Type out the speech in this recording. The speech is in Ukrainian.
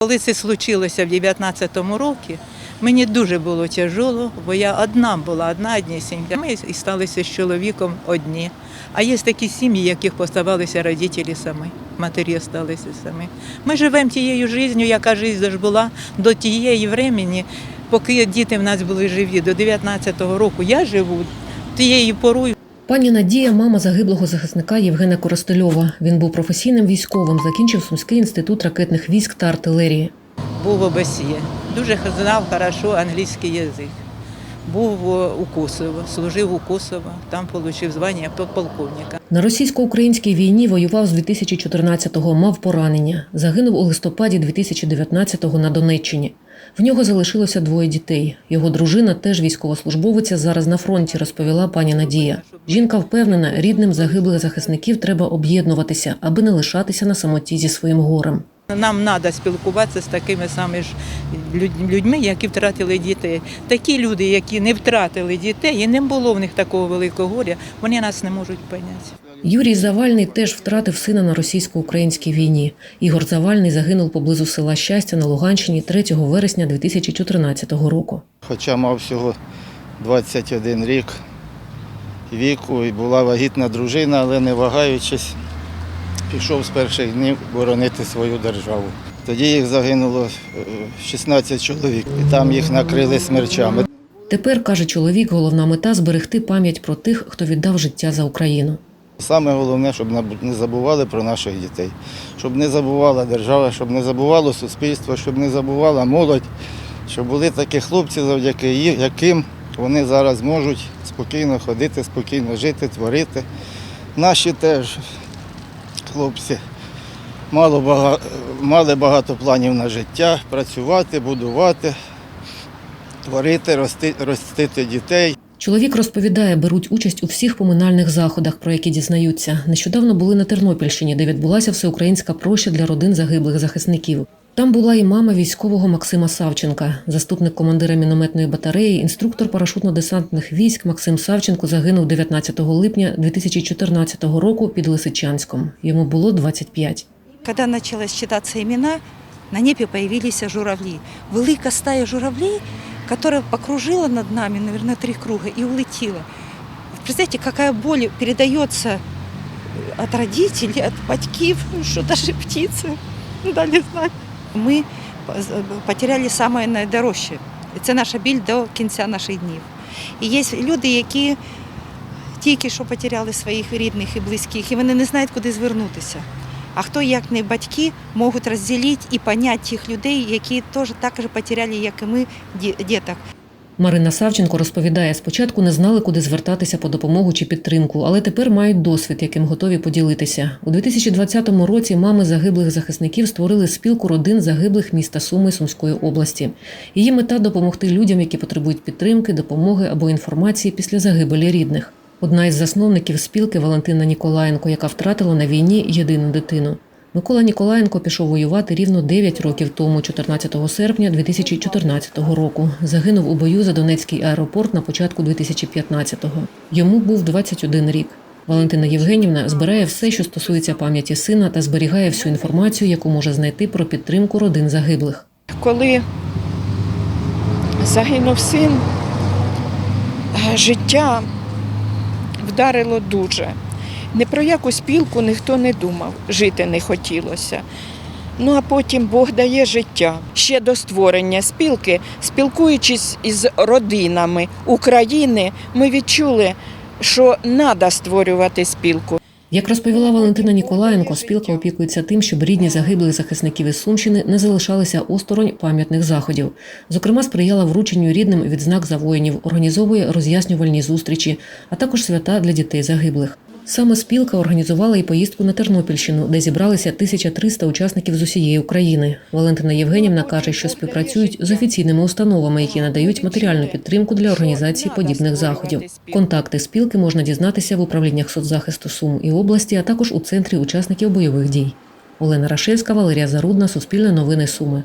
Коли це случилося в 19-му році, мені дуже було тяжело, бо я одна була, одна однісінька. Ми і сталися з чоловіком одні. А є такі сім'ї, яких поставалися родителі самі, матері залишилися самі. Ми живемо тією життю, яка життя ж була до тієї времени, поки діти в нас були живі, до 19-го року. Я живу тією порою. Пані Надія, мама загиблого захисника Євгена Коростельова. Він був професійним військовим, закінчив Сумський інститут ракетних військ та артилерії. був в ОБСЄ. Дуже знав хорошо англійський язик. Був у Косово, служив у Косово, там отримав звання полковника. На російсько-українській війні воював з 2014-го, мав поранення. Загинув у листопаді 2019-го на Донеччині. В нього залишилося двоє дітей. Його дружина, теж військовослужбовиця, зараз на фронті, розповіла пані Надія. Жінка впевнена, рідним загиблих захисників треба об'єднуватися, аби не лишатися на самоті зі своїм горем. Нам треба спілкуватися з такими самими ж людьми, які втратили дітей. Такі люди, які не втратили дітей, і не було в них такого великого горя, вони нас не можуть поняти. Юрій Завальний теж втратив сина на російсько-українській війні. Ігор Завальний загинув поблизу села Щастя на Луганщині 3 вересня 2014 року. Хоча мав всього 21 рік віку і була вагітна дружина, але не вагаючись, пішов з перших днів боронити свою державу. Тоді їх загинуло е, 16 чоловік, і там їх накрили смерчами. Тепер, каже чоловік, головна мета зберегти пам'ять про тих, хто віддав життя за Україну. Саме головне, щоб не забували про наших дітей, щоб не забувала держава, щоб не забувало суспільство, щоб не забувала молодь, щоб були такі хлопці, завдяки яким вони зараз можуть спокійно ходити, спокійно жити, творити. Наші теж хлопці мали багато планів на життя, працювати, будувати, творити, ростити дітей. Чоловік розповідає, беруть участь у всіх поминальних заходах, про які дізнаються. Нещодавно були на Тернопільщині, де відбулася всеукраїнська проща для родин загиблих захисників. Там була і мама військового Максима Савченка, заступник командира мінометної батареї, інструктор парашутно-десантних військ Максим Савченко загинув 19 липня 2014 року під Лисичанськом. Йому було 25. Когда началось читаться имена, на небе появились журавли. Велика стая журавлей, которая покружила над нами, наверное, три круга и улетела. Представляете, какая боль передается от родителей, от батьків, ну, что даже птицы дали знать. Ми потеряли саме найдорожче. Це наша біль до кінця наших днів. І є люди, які тільки що потеряли своїх рідних і близьких, і вони не знають, куди звернутися. А хто, як не батьки, можуть розділити і поняти тих людей, які теж так же потеряли, як і ми, ді- діток. Марина Савченко розповідає, спочатку не знали, куди звертатися по допомогу чи підтримку, але тепер мають досвід, яким готові поділитися. У 2020 році мами загиблих захисників створили спілку родин загиблих міста Суми Сумської області. Її мета допомогти людям, які потребують підтримки, допомоги або інформації після загибелі рідних. Одна із засновників спілки Валентина Ніколаєнко, яка втратила на війні єдину дитину. Микола Ніколаєнко пішов воювати рівно 9 років тому, 14 серпня 2014 року. Загинув у бою за Донецький аеропорт на початку 2015-го. Йому був 21 рік. Валентина Євгенівна збирає все, що стосується пам'яті сина, та зберігає всю інформацію, яку може знайти про підтримку родин загиблих. коли загинув син, е, життя вдарило дуже. Ні про яку спілку ніхто не думав, жити не хотілося. Ну а потім Бог дає життя. Ще до створення спілки, спілкуючись із родинами України, ми відчули, що треба створювати спілку. Як розповіла Валентина Ніколаєнко, спілка опікується тим, щоб рідні загиблих захисників із Сумщини не залишалися осторонь пам'ятних заходів. Зокрема, сприяла врученню рідним відзнак за воїнів, організовує роз'яснювальні зустрічі, а також свята для дітей загиблих. Саме спілка організувала і поїздку на Тернопільщину, де зібралися 1300 учасників з усієї України. Валентина Євгенівна каже, що співпрацюють з офіційними установами, які надають матеріальну підтримку для організації подібних заходів. Контакти спілки можна дізнатися в управліннях соцзахисту Сум і області, а також у центрі учасників бойових дій. Олена Рашевська, Валерія Зарудна, Суспільне новини Суми.